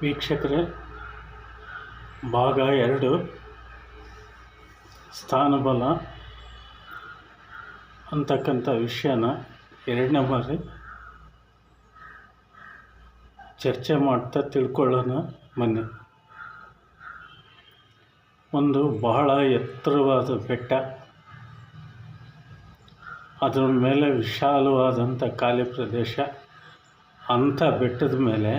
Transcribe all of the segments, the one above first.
ವೀಕ್ಷಕರೇ, ಭಾಗ ಎರಡು, ಸ್ಥಾನಬಲ ಅಂತಕ್ಕಂಥ ವಿಷಯನ ಎರಡನೇ ಬಾರಿ ಚರ್ಚೆ ಮಾಡ್ತಾ ತಿಳ್ಕೊಳ್ಳೋಣ ಬನ್ನಿ. ಒಂದು ಬಹಳ ಎತ್ತರವಾದ ಬೆಟ್ಟ, ಅದರ ಮೇಲೆ ವಿಶಾಲವಾದಂಥ ಖಾಲಿ ಪ್ರದೇಶ, ಅಂಥ ಬೆಟ್ಟದ ಮೇಲೆ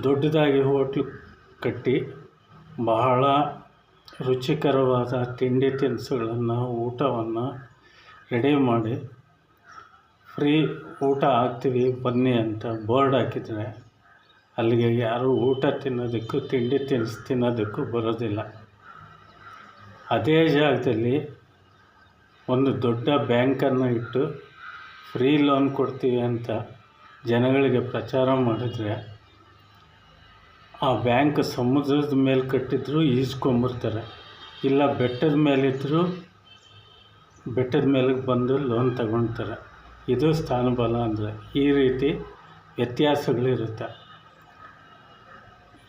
ದೊಡ್ಡದಾಗಿ ಹೋಟ್ಲ್ ಕಟ್ಟಿ ಬಹಳ ರುಚಿಕರವಾದ ತಿಂಡಿ ತಿನಿಸುಗಳನ್ನು, ಊಟವನ್ನು ರೆಡಿ ಮಾಡಿ ಫ್ರೀ ಊಟ ಹಾಕ್ತೀವಿ, ಬನ್ನಿ ಅಂತ ಬೋರ್ಡ್ ಹಾಕಿದರೆ ಅಲ್ಲಿಗೆ ಯಾರೂ ಊಟ ತಿನ್ನೋದಕ್ಕೂ, ತಿಂಡಿ ತಿನಿಸು ತಿನ್ನೋದಕ್ಕೂ ಬರೋದಿಲ್ಲ. ಅದೇ ಜಾಗದಲ್ಲಿ ಒಂದು ದೊಡ್ಡ ಬ್ಯಾಂಕನ್ನು ಇಟ್ಟು ಫ್ರೀ ಲೋನ್ ಕೊಡ್ತೀವಿ ಅಂತ ಜನಗಳಿಗೆ ಪ್ರಚಾರ ಮಾಡಿದರೆ ಆ ಬ್ಯಾಂಕ್ ಸಮುದ್ರದ ಮೇಲೆ ಕಟ್ಟಿದ್ರು ಈಜ್ಕೊಂಬರ್ತಾರೆ ಇಲ್ಲ ಬೆಟ್ಟದ ಮೇಲಿದ್ದರೂ ಬೆಟ್ಟದ ಮೇಲೆ ಬಂದು ಲೋನ್ ತಗೊಳ್ತಾರೆ ಇದು ಸ್ಥಾನಬಲ ಅಂದರೆ ಈ ರೀತಿ ವ್ಯತ್ಯಾಸಗಳಿರುತ್ತೆ.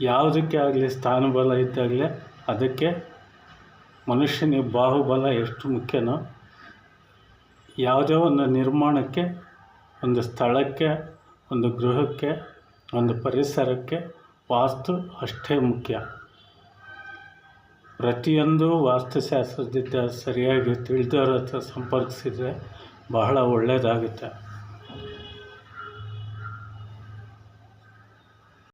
ಯಾವುದಕ್ಕೆ ಆಗಲಿ ಸ್ಥಾನಬಲ ಇದ್ದಾಗಲೇ ಅದಕ್ಕೆ ಮನುಷ್ಯನಿಗೆ ಬಾಹುಬಲ ಎಷ್ಟು ಮುಖ್ಯನೋ ಯಾವುದೇ ಒಂದು ನಿರ್ಮಾಣಕ್ಕೆ, ಒಂದು ಸ್ಥಳಕ್ಕೆ, ಒಂದು ಗೃಹಕ್ಕೆ, ಒಂದು ಪರಿಸರಕ್ಕೆ ವಾಸ್ತು ಅಷ್ಟೇ ಮುಖ್ಯ. ಪ್ರತಿಯೊಂದು ವಾಸ್ತುಶಾಸ್ತ್ರದಿಂದ ಸರಿಯಾಗಿ ತಿಳಿದವ್ರ ಹತ್ರ ಸಂಪರ್ಕಿಸಿದರೆ ಬಹಳ ಒಳ್ಳೆಯದಾಗುತ್ತೆ